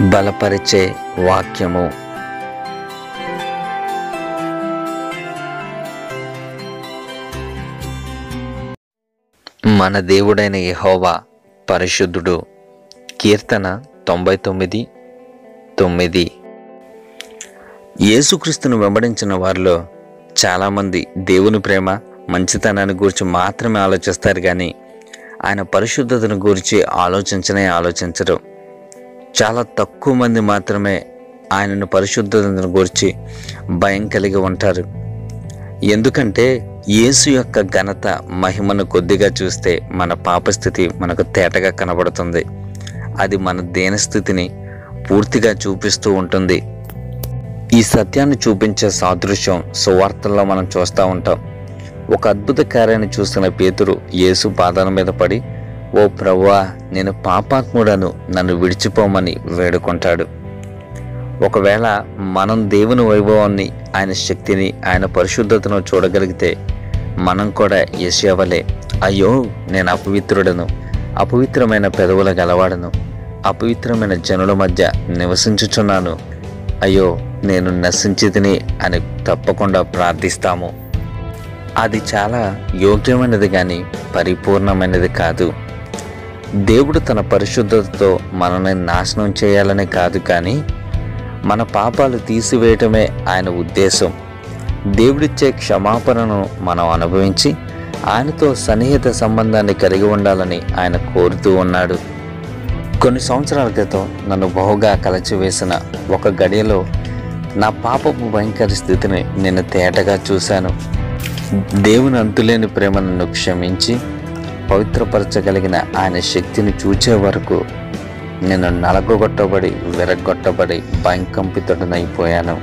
బలపరిచే వాక్యము. మన దేవుడైన యహోవా పరిశుద్ధుడు. కీర్తన తొంభై తొమ్మిది. తొమ్మిది యేసుక్రీస్తును వెంబడించిన వారిలో చాలామంది దేవుని ప్రేమ మంచితనాన్ని గురించి మాత్రమే ఆలోచిస్తారు కానీ ఆయన పరిశుద్ధతను గురించి ఆలోచించనే ఆలోచించరు. చాలా తక్కువ మంది మాత్రమే ఆయనను పరిశుద్ధతను గురించి భయం కలిగి ఉంటారు. ఎందుకంటే యేసు యొక్క ఘనత మహిమను కొద్దిగా చూస్తే మన పాపస్థితి మనకు తేటగా కనబడుతుంది. అది మన దేనస్థితిని పూర్తిగా చూపిస్తూ ఉంటుంది. ఈ సత్యాన్ని చూపించే సాదృశ్యం సువార్తల్లో మనం చూస్తూ ఉంటాం. ఒక అద్భుత కార్యాన్ని చూస్తున్న పేతురు యేసు పాదాల మీద పడి ఓ ప్రవ్వా నేను పాపాత్ముడను. నన్ను విడిచిపోమని వేడుకుంటాడు. ఒకవేళ మనం దేవుని వైభవాన్ని ఆయన శక్తిని ఆయన పరిశుద్ధతను చూడగలిగితే మనం కూడా యశ్యవలే అయ్యో నేను అపవిత్రుడను. అపవిత్రమైన పెదవుల గలవాడను. అపవిత్రమైన జనుల మధ్య నివసించుచున్నాను. అయ్యో నేను నశించితిని అని తప్పకుండా ప్రార్థిస్తాము. అది చాలా యోగ్యమైనది కానీ పరిపూర్ణమైనది కాదు. దేవుడు తన పరిశుద్ధతతో మనల్ని నాశనం చేయాలని కాదు కానీ మన పాపాలు తీసివేయటమే ఆయన ఉద్దేశం. దేవుడిచ్చే క్షమాపణను మనం అనుభవించి ఆయనతో సన్నిహిత సంబంధాన్ని కలిగి ఉండాలని ఆయన కోరుతూ ఉన్నాడు. కొన్ని సంవత్సరాల క్రితం నన్ను బహుగా కలచివేసిన ఒక గడియలో నా పాపపు భయంకర స్థితిని నేను తేటగా చూశాను. దేవుని అంతులేని ప్రేమ నన్ను క్షమించి పవిత్రపరచగలిగిన ఆయన శక్తిని చూచే వరకు నేను నలగొట్టబడి విరగొట్టబడి భయంకంపితుడనైపోయాను.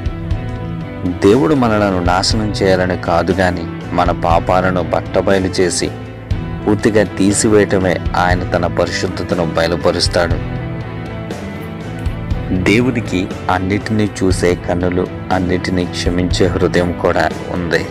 దేవుడు మనలను నాశనం చేయాలని కాదు కానీ మన పాపాలను బట్టబయలు చేసి పూర్తిగా తీసివేయటమే ఆయన తన పరిశుద్ధతను బయలుపరుస్తాడు. దేవుడికి అన్నిటినీ చూసే కన్నులు అన్నిటినీ క్షమించే హృదయం కూడా ఉంది.